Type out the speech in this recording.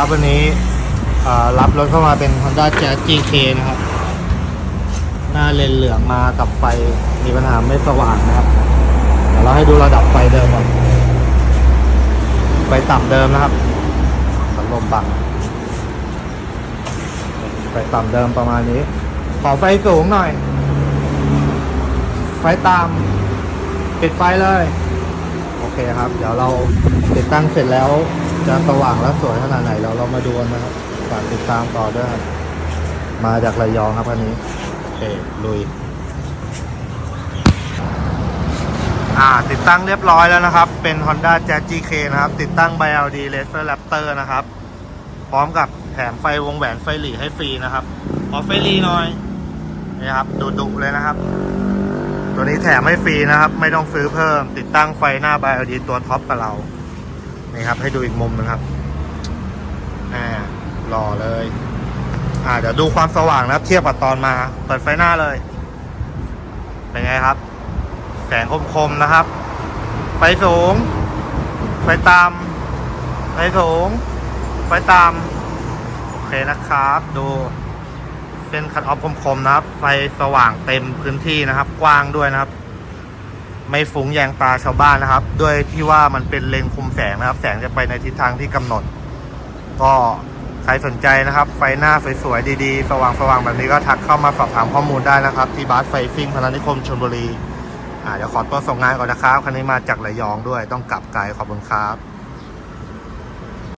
ครับวันนี้รับรถเข้ามาเป็น Honda Jazz GK นะครับ หน้าเลนเหลืองมากับไฟมีปัญหาไม่สว่างนะครับเดี๋ยวเราให้ดูระดับไฟเดิมก่อนไฟต่ำเดิมนะครับพัดลมบังไฟต่ำเดิมประมาณนี้ ขอไฟสูงหน่อย ไฟต่ำปิดไฟเลย โอเคครับ เดี๋ยวเราติดตั้งเสร็จแล้ว จะสว่างและสวยขนาดไหนเราเรามาดูกันนะครับฝากติดตามต่อด้วยครับมาจากระยองครับอันนี้โอเคลุย อ่าติดตั้งเรียบร้อยแล้วนะครับ เป็น Honda Jazz GK นะครับ ติดตั้ง BLD Laser Raptor นะครับ พร้อมกับแถมไฟวงแหวนไฟหลีให้ฟรีนะครับ ขอไฟหลีหน่อยนี่ครับดุๆเลยนะครับ ตัวนี้แถมให้ฟรีนะครับ ไม่ต้องซื้อเพิ่ม ติดตั้งไฟหน้า BLD ตัวท็อปกับเรา นี่ครับ ให้ดูอีกมุมนะครับอ่าหล่อเลย อ่าเดี๋ยวดูความสว่างนะเทียบกับตอนมา เปิดไฟหน้าเลย เป็นไงครับ แสงคมๆนะครับ ไฟสูง ไฟต่ำไฟสูง ไฟต่ำโอเคนะครับ ดูเส้นคัดออฟคมๆนะครับ ไฟสว่างเต็มพื้นที่นะครับ กว้างด้วยนะครับ ไม่ฟุ้งแยงตาชาวบ้านนะครับ ด้วยที่ว่ามันเป็นเลนคุมแสงนะครับ แสงจะไปในทิศทางที่กำหนด ก็ใครสนใจนะครับ ไฟหน้าสวยๆดีๆ สว่างๆแบบนี้ก็ทักเข้ามาสอบถามข้อมูลได้นะครับ ที่บาสไฟฟิ่งพนันิคมชลบุรีอ่าเดี๋ยวขอตัวส่งงานก่อนนะครับคันนี้มาจากระยองด้วยต้องกลับไกลขอบคุณครับ